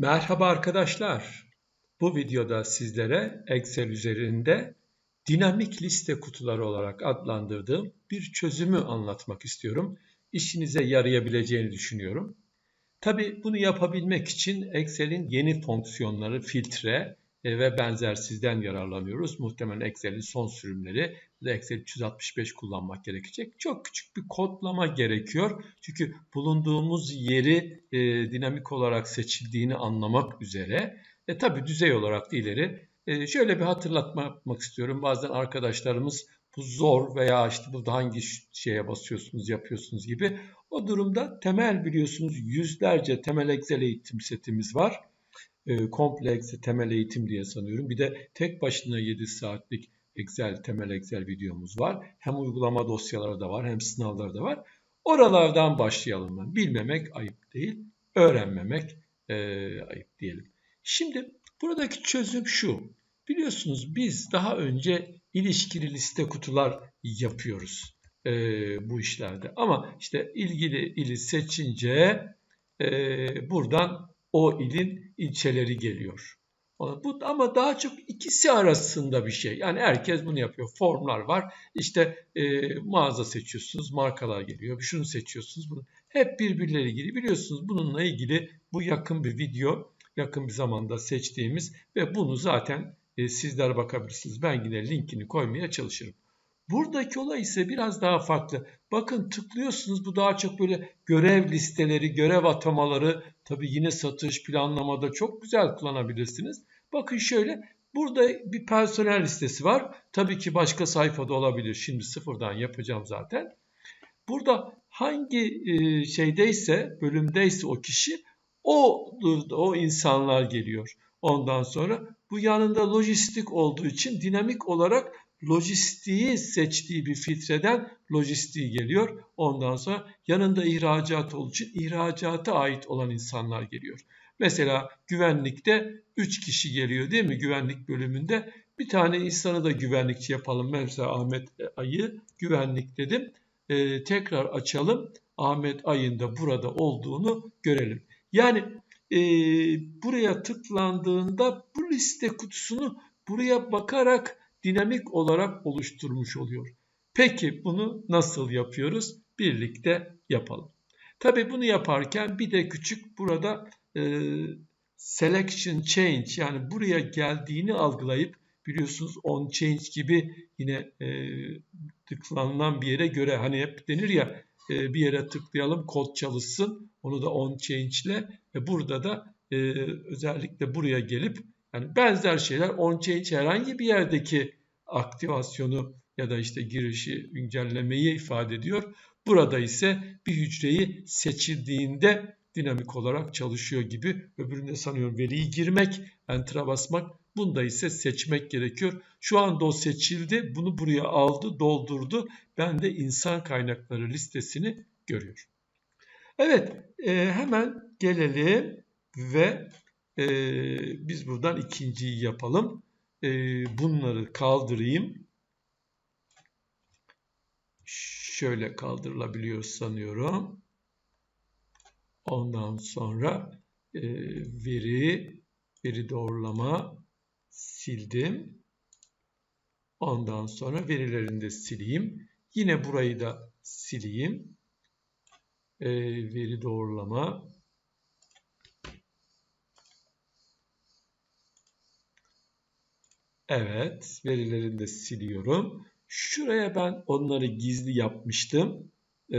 Merhaba arkadaşlar. Bu videoda sizlere Excel üzerinde dinamik liste kutuları olarak adlandırdığım bir çözümü anlatmak istiyorum. İşinize yarayabileceğini düşünüyorum. Tabi bunu yapabilmek için Excel'in yeni fonksiyonları filtre ve benzersizden yararlanıyoruz. Muhtemelen Excel'in son sürümleri da Excel 365 kullanmak gerekecek. Çok küçük bir kodlama gerekiyor. Çünkü bulunduğumuz yeri e, dinamik olarak seçildiğini anlamak üzere. E tabi düzey olarak da ileri. E, şöyle bir hatırlatma yapmak istiyorum. Bazen arkadaşlarımız bu zor veya işte burada hangi şeye basıyorsunuz yapıyorsunuz gibi. O durumda temel biliyorsunuz yüzlerce temel Excel eğitim setimiz var e, kompleks temel eğitim diye sanıyorum. Bir de tek başına 7 saatlik Excel, temel Excel videomuz var. Hem uygulama dosyaları da var hem sınavlar da var. Oralardan başlayalım. Bilmemek ayıp değil, öğrenmemek e, ayıp diyelim. Şimdi buradaki çözüm şu. Biliyorsunuz biz daha önce ilişkili liste kutular yapıyoruz e, bu işlerde. Ama işte ilgili ili seçince e, buradan o ilin ilçeleri geliyor. Bu ama daha çok ikisi arasında bir şey. Yani herkes bunu yapıyor. Formlar var. İşte e, mağaza seçiyorsunuz, markalar geliyor. Şunu seçiyorsunuz. Bunu. Hep birbirleri ilgili. Biliyorsunuz bununla ilgili bu yakın bir video, yakın bir zamanda seçtiğimiz ve bunu zaten e, sizler bakabilirsiniz. Ben yine linkini koymaya çalışırım. Buradaki olay ise biraz daha farklı. Bakın tıklıyorsunuz bu daha çok böyle görev listeleri, görev atamaları tabi yine satış planlamada çok güzel kullanabilirsiniz. Bakın şöyle burada bir personel listesi var. Tabii ki başka sayfada olabilir. Şimdi sıfırdan yapacağım zaten. Burada hangi e, şeydeyse, bölümdeyse o kişi o o insanlar geliyor. Ondan sonra bu yanında lojistik olduğu için dinamik olarak lojistiği seçtiği bir filtreden lojistiği geliyor. Ondan sonra yanında ihracat olduğu için ihracata ait olan insanlar geliyor. Mesela güvenlikte 3 kişi geliyor değil mi? Güvenlik bölümünde bir tane insanı da güvenlikçi yapalım. Mesela Ahmet Ayı güvenlik dedim. Ee, tekrar açalım. Ahmet Ay'ın da burada olduğunu görelim. Yani e, buraya tıklandığında bu liste kutusunu buraya bakarak dinamik olarak oluşturmuş oluyor. Peki bunu nasıl yapıyoruz? Birlikte yapalım. Tabii bunu yaparken bir de küçük burada e, selection change yani buraya geldiğini algılayıp biliyorsunuz on change gibi yine e, tıklanılan bir yere göre hani hep denir ya e, bir yere tıklayalım kod çalışsın onu da on change ile e, burada da e, özellikle buraya gelip yani benzer şeyler on-change herhangi bir yerdeki aktivasyonu ya da işte girişi güncellemeyi ifade ediyor. Burada ise bir hücreyi seçildiğinde dinamik olarak çalışıyor gibi. Öbüründe sanıyorum veriyi girmek, enter'a basmak. Bunda ise seçmek gerekiyor. Şu anda o seçildi. Bunu buraya aldı, doldurdu. Ben de insan kaynakları listesini görüyorum. Evet, e, hemen gelelim ve ee, biz buradan ikinciyi yapalım. Ee, bunları kaldırayım. Şöyle kaldırılabiliyor sanıyorum. Ondan sonra e, veri, veri doğrulama sildim. Ondan sonra verilerini de sileyim. Yine burayı da sileyim. E, veri doğrulama Evet, verilerini de siliyorum. Şuraya ben onları gizli yapmıştım. Ee,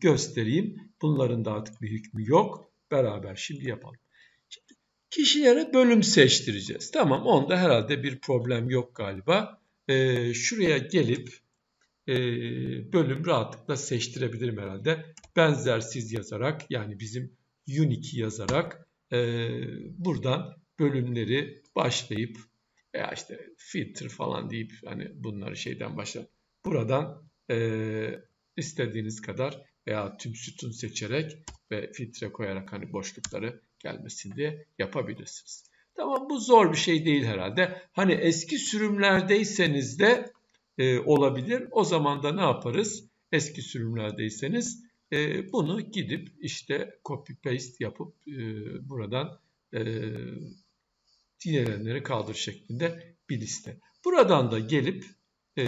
göstereyim. Bunların da artık bir hükmü yok. Beraber şimdi yapalım. Şimdi kişilere bölüm seçtireceğiz. Tamam, onda herhalde bir problem yok galiba. Ee, şuraya gelip e, bölüm rahatlıkla seçtirebilirim herhalde. Benzersiz yazarak yani bizim unique yazarak e, buradan bölümleri başlayıp veya işte filtre falan deyip hani bunları şeyden başla. Buradan e, istediğiniz kadar veya tüm sütun seçerek ve filtre koyarak hani boşlukları gelmesin diye yapabilirsiniz. Tamam bu zor bir şey değil herhalde. Hani eski sürümlerdeyseniz de e, olabilir. O zaman da ne yaparız? Eski sürümlerdeyseniz e, bunu gidip işte copy paste yapıp e, buradan e, diğerleri kaldır şeklinde bir liste. Buradan da gelip e,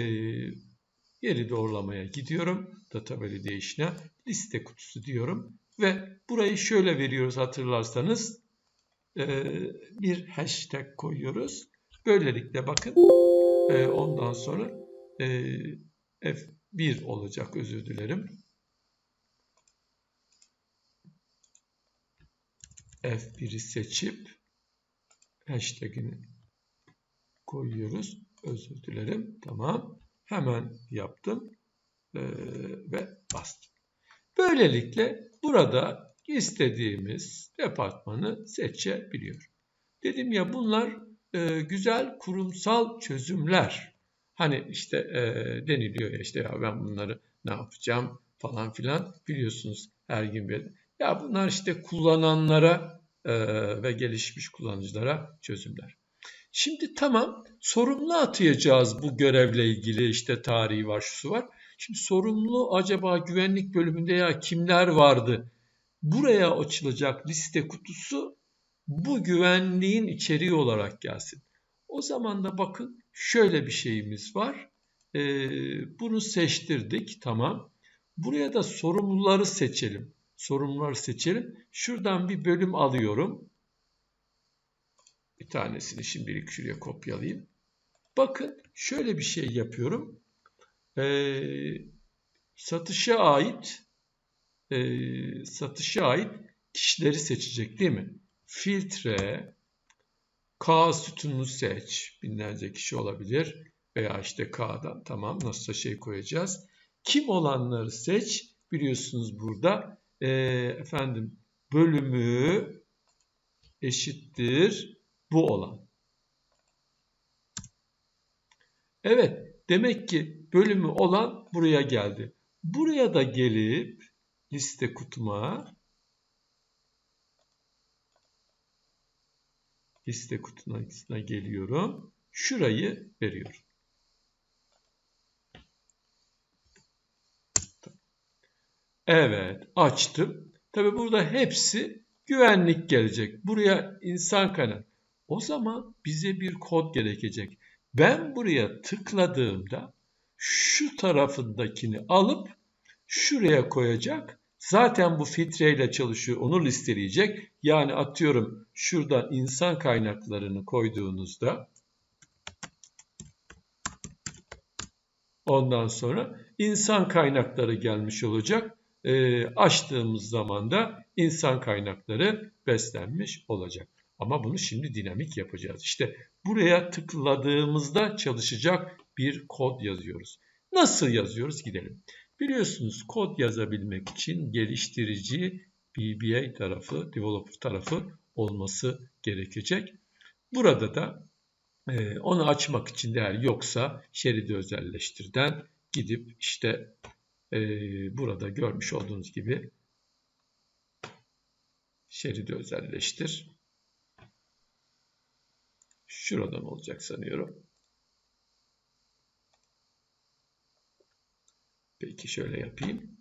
geri doğrulamaya gidiyorum. Data validation'a liste kutusu diyorum. Ve burayı şöyle veriyoruz hatırlarsanız. E, bir hashtag koyuyoruz. Böylelikle bakın e, ondan sonra e, F1 olacak özür dilerim. F1'i seçip hashtagini koyuyoruz. Özür dilerim. Tamam. Hemen yaptım ee, ve bastım. Böylelikle burada istediğimiz departmanı seçebiliyor. Dedim ya bunlar e, güzel kurumsal çözümler. Hani işte e, deniliyor ya işte ya ben bunları ne yapacağım falan filan biliyorsunuz her gün bir. Ya bunlar işte kullananlara ve gelişmiş kullanıcılara çözümler. Şimdi tamam sorumlu atayacağız bu görevle ilgili işte tarihi var şusu var. Şimdi sorumlu acaba güvenlik bölümünde ya kimler vardı? Buraya açılacak liste kutusu bu güvenliğin içeriği olarak gelsin. O zaman da bakın şöyle bir şeyimiz var. Ee, bunu seçtirdik tamam. Buraya da sorumluları seçelim. Sorumluları seçelim. Şuradan bir bölüm alıyorum. Bir tanesini şimdilik şuraya kopyalayayım. Bakın şöyle bir şey yapıyorum. Ee, satışa ait e, satışa ait kişileri seçecek değil mi? Filtre K sütununu seç. Binlerce kişi olabilir. Veya işte K'dan tamam nasılsa şey koyacağız. Kim olanları seç. Biliyorsunuz burada e, efendim bölümü eşittir bu olan. Evet, demek ki bölümü olan buraya geldi. Buraya da gelip liste kutuma liste kutusuna geliyorum. Şurayı veriyorum. Evet, açtım. Tabi burada hepsi güvenlik gelecek. Buraya insan kaynak. O zaman bize bir kod gerekecek. Ben buraya tıkladığımda şu tarafındakini alıp şuraya koyacak. Zaten bu filtreyle çalışıyor. Onu listeleyecek. Yani atıyorum şurada insan kaynaklarını koyduğunuzda ondan sonra insan kaynakları gelmiş olacak. E, açtığımız zaman da insan kaynakları beslenmiş olacak. Ama bunu şimdi dinamik yapacağız. İşte buraya tıkladığımızda çalışacak bir kod yazıyoruz. Nasıl yazıyoruz? Gidelim. Biliyorsunuz kod yazabilmek için geliştirici BBA tarafı, developer tarafı olması gerekecek. Burada da e, onu açmak için değer yoksa şeridi özelleştirden gidip işte e, burada görmüş olduğunuz gibi şeridi özelleştir. Şuradan olacak sanıyorum. Peki şöyle yapayım.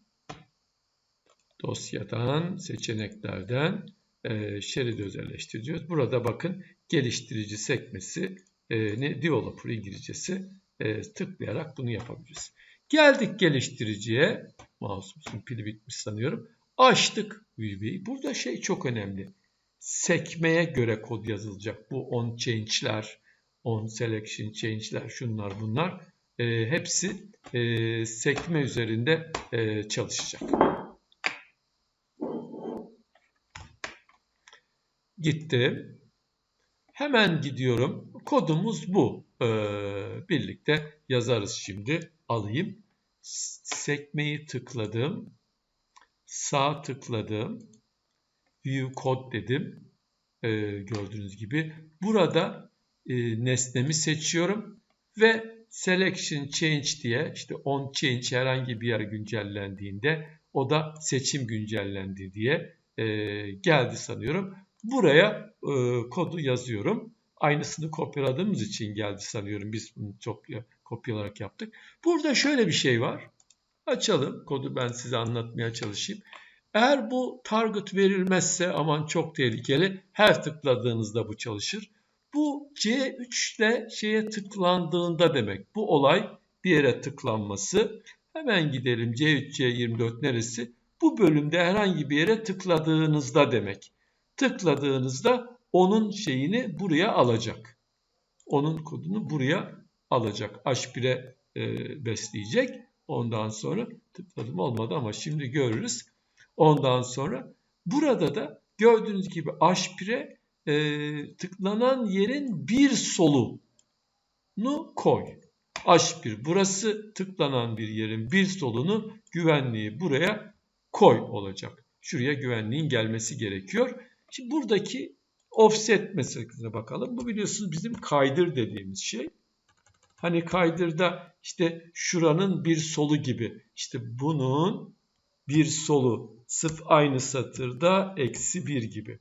Dosyadan, seçeneklerden e, şeridi özelleştiriyoruz. Burada bakın geliştirici sekmesi, e, ne developer İngilizcesi e, tıklayarak bunu yapabiliriz. Geldik geliştiriciye. Mouse'umuzun pili bitmiş sanıyorum. Açtık VB'yi. Burada şey çok önemli. Sekmeye göre kod yazılacak. Bu on change'ler, on selection change'ler, şunlar bunlar. E, hepsi e, sekme üzerinde e, çalışacak. Gitti. Hemen gidiyorum. Kodumuz bu. Ee, birlikte yazarız şimdi. Alayım. Sekmeyi tıkladım. Sağ tıkladım. View code dedim. Ee, gördüğünüz gibi. Burada e, nesnemi seçiyorum ve selection change diye işte on change herhangi bir yer güncellendiğinde o da seçim güncellendi diye e, geldi sanıyorum. Buraya e, kodu yazıyorum. Aynısını kopyaladığımız için geldi sanıyorum. Biz bunu çok kopyalarak yaptık. Burada şöyle bir şey var. Açalım. Kodu ben size anlatmaya çalışayım. Eğer bu target verilmezse aman çok tehlikeli. Her tıkladığınızda bu çalışır. Bu C3 ile şeye tıklandığında demek. Bu olay bir yere tıklanması. Hemen gidelim C3, C24 neresi? Bu bölümde herhangi bir yere tıkladığınızda demek. Tıkladığınızda onun şeyini buraya alacak. Onun kodunu buraya alacak. H1'e e, besleyecek. Ondan sonra tıkladım olmadı ama şimdi görürüz. Ondan sonra burada da gördüğünüz gibi H1'e e, tıklanan yerin bir solunu koy. H1 burası tıklanan bir yerin bir solunu güvenliği buraya koy olacak. Şuraya güvenliğin gelmesi gerekiyor. Şimdi buradaki offset meselesine bakalım. Bu biliyorsunuz bizim kaydır dediğimiz şey. Hani kaydırda işte şuranın bir solu gibi. İşte bunun bir solu sırf aynı satırda eksi bir gibi.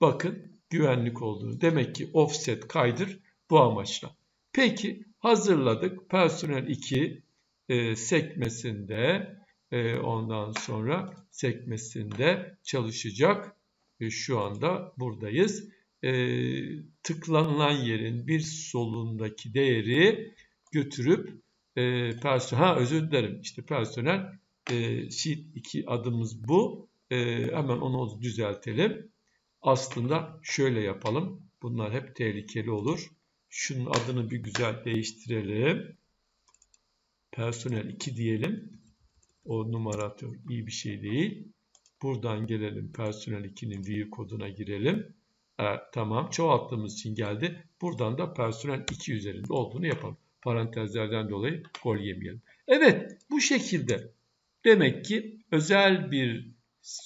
Bakın güvenlik olduğunu. Demek ki offset kaydır bu amaçla. Peki hazırladık. Personel 2 e, sekmesinde e, ondan sonra sekmesinde çalışacak. E, şu anda buradayız. E, tıklanılan yerin bir solundaki değeri götürüp e, personel, ha özür dilerim işte personel e, sheet 2 adımız bu. E, hemen onu düzeltelim. Aslında şöyle yapalım. Bunlar hep tehlikeli olur. Şunun adını bir güzel değiştirelim. Personel 2 diyelim. O numaratör iyi bir şey değil. Buradan gelelim personel 2'nin view koduna girelim. Evet, tamam çoğalttığımız için geldi. Buradan da personel 2 üzerinde olduğunu yapalım. Parantezlerden dolayı gol yemeyelim. Evet bu şekilde demek ki özel bir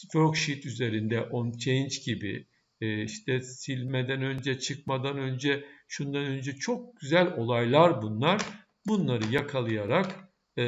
worksheet üzerinde on change gibi e, işte silmeden önce çıkmadan önce şundan önce çok güzel olaylar bunlar. Bunları yakalayarak e,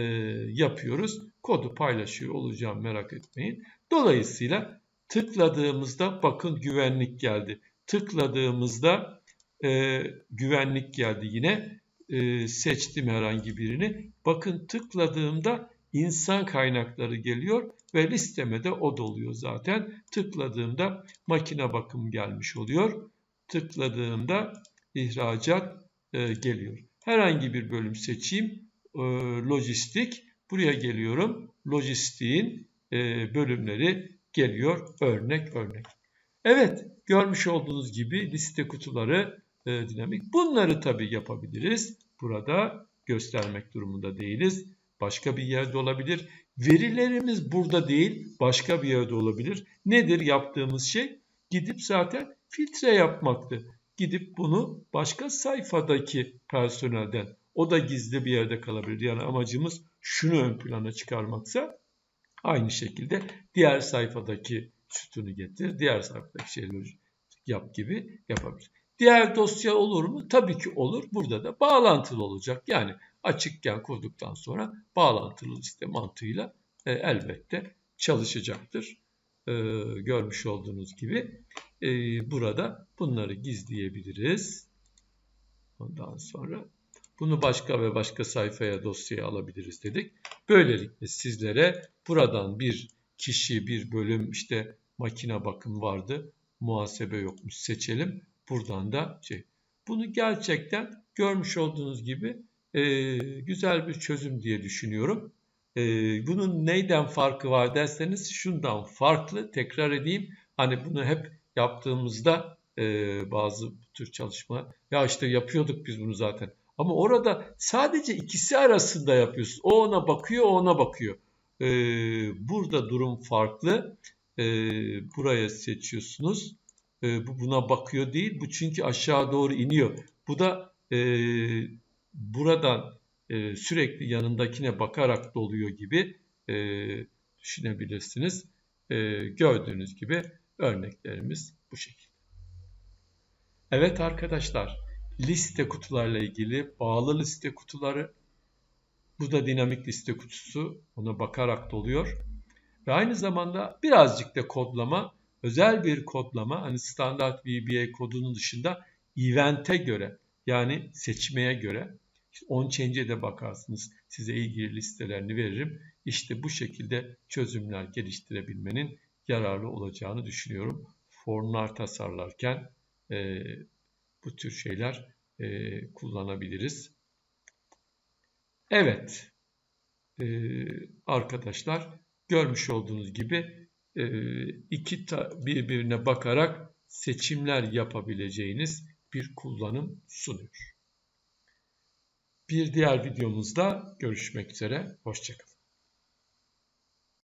yapıyoruz. Kodu paylaşıyor olacağım merak etmeyin. Dolayısıyla tıkladığımızda bakın güvenlik geldi. Tıkladığımızda e, güvenlik geldi yine. E, seçtim herhangi birini. Bakın tıkladığımda insan kaynakları geliyor ve listeme de o doluyor zaten. Tıkladığımda makine bakım gelmiş oluyor. Tıkladığımda ihracat e, geliyor. Herhangi bir bölüm seçeyim. E, lojistik. Buraya geliyorum. Lojistiğin e, bölümleri geliyor. Örnek örnek. Evet görmüş olduğunuz gibi liste kutuları e, dinamik. Bunları tabii yapabiliriz. Burada göstermek durumunda değiliz. Başka bir yerde olabilir. Verilerimiz burada değil, başka bir yerde olabilir. Nedir yaptığımız şey? Gidip zaten filtre yapmaktı. Gidip bunu başka sayfadaki personelden, o da gizli bir yerde kalabilir. Yani amacımız şunu ön plana çıkarmaksa aynı şekilde diğer sayfadaki sütunu getir, diğer sayfadaki şeyleri yap gibi yapabilir. Diğer dosya olur mu? Tabii ki olur. Burada da bağlantılı olacak. Yani açıkken kurduktan sonra bağlantılı liste mantığıyla e, elbette çalışacaktır. E, görmüş olduğunuz gibi e, burada bunları gizleyebiliriz. Ondan sonra bunu başka ve başka sayfaya dosyaya alabiliriz dedik. Böylelikle sizlere buradan bir kişi, bir bölüm işte makine bakım vardı. Muhasebe yokmuş seçelim. Buradan da şey. Bunu gerçekten görmüş olduğunuz gibi e, güzel bir çözüm diye düşünüyorum. E, bunun neyden farkı var derseniz şundan farklı. Tekrar edeyim. Hani bunu hep yaptığımızda e, bazı bu tür çalışma ya işte yapıyorduk biz bunu zaten. Ama orada sadece ikisi arasında yapıyorsunuz. O ona bakıyor, o ona bakıyor. E, burada durum farklı. E, buraya seçiyorsunuz. E, bu buna bakıyor değil. Bu çünkü aşağı doğru iniyor. Bu da e, buradan e, sürekli yanındakine bakarak doluyor gibi e, düşünebilirsiniz. E, gördüğünüz gibi örneklerimiz bu şekilde. Evet arkadaşlar liste kutularla ilgili bağlı liste kutuları bu da dinamik liste kutusu ona bakarak doluyor. Ve aynı zamanda birazcık da kodlama özel bir kodlama hani standart VBA kodunun dışında event'e göre yani seçmeye göre işte on change'e de bakarsınız. Size ilgili listelerini veririm. İşte bu şekilde çözümler geliştirebilmenin yararlı olacağını düşünüyorum. Formlar tasarlarken e, bu tür şeyler e, kullanabiliriz. Evet e, arkadaşlar görmüş olduğunuz gibi e, iki birbirine bakarak seçimler yapabileceğiniz bir kullanım sunuyor. Bir diğer videomuzda görüşmek üzere. Hoşçakalın.